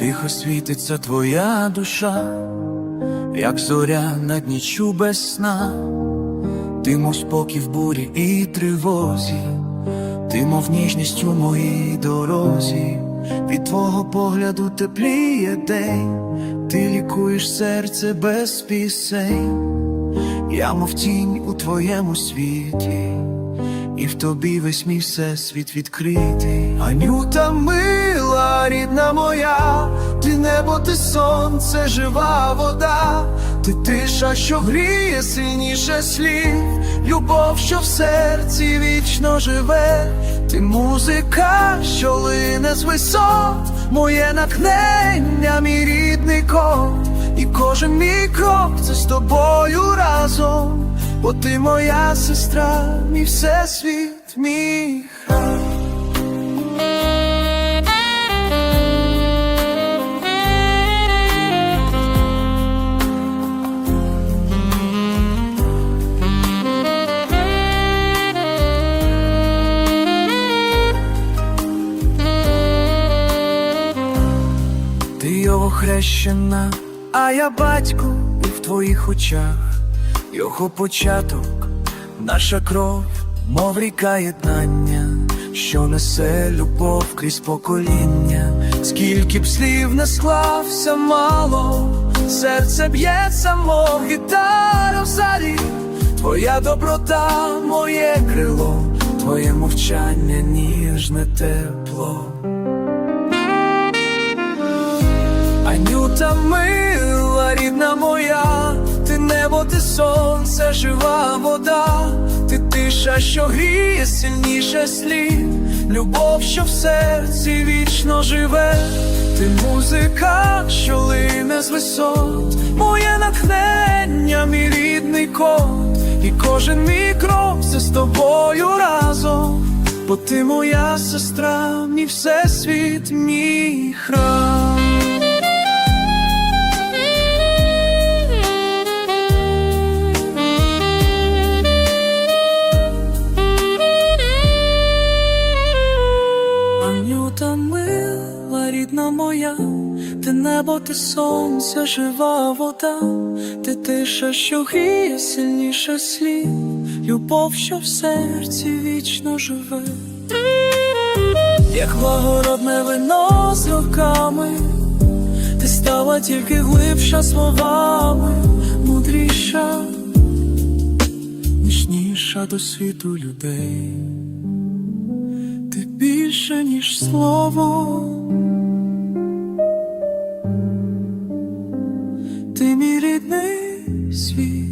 Тихо світиться твоя душа, як зоря над ніччю без сна, ти мов спокій в бурі і тривозі, ти мов ніжність у моїй дорозі, від твого погляду тепліє день, ти лікуєш серце без пісень, я мов тінь у твоєму світі. І в тобі весь мій всесвіт відкритий. Анюта мила, рідна моя, ти небо, ти сонце, жива вода, ти тиша, що гріє сильніше слів, любов, що в серці вічно живе, ти музика, що лине з висот, моє натхнення, мій рідний кот, і кожен мій крок це з тобою разом. Бо ти моя сестра, мій всесвіт, мій храм. Ти хрещена, а я батько і в твоїх очах. Його початок, наша кров, мов ріка єднання, що несе любов крізь покоління, скільки б слів не склався мало, серце б'ється, мов гітара в залі, твоя доброта, моє крило, твоє мовчання, ніжне тепло. Анюта мила, рідна моя, ти небо, ти сонце, жива вода, ти тиша, що гріє сильніше слів, любов, що в серці вічно живе, ти музика, що лине з висот, моє натхнення, мій рідний кот, і кожен мій крок це з тобою разом, бо ти моя сестра, мій всесвіт, мій храм. Рідна моя, ти небо, ти сонце, жива вода, ти тиша, що гріє сильніше слів, любов, що в серці вічно живе, як благородне вино з роками, ти стала тільки глибша словами, мудріша, ніжніша до світу людей. Більше, ніж слово. Рідний світ.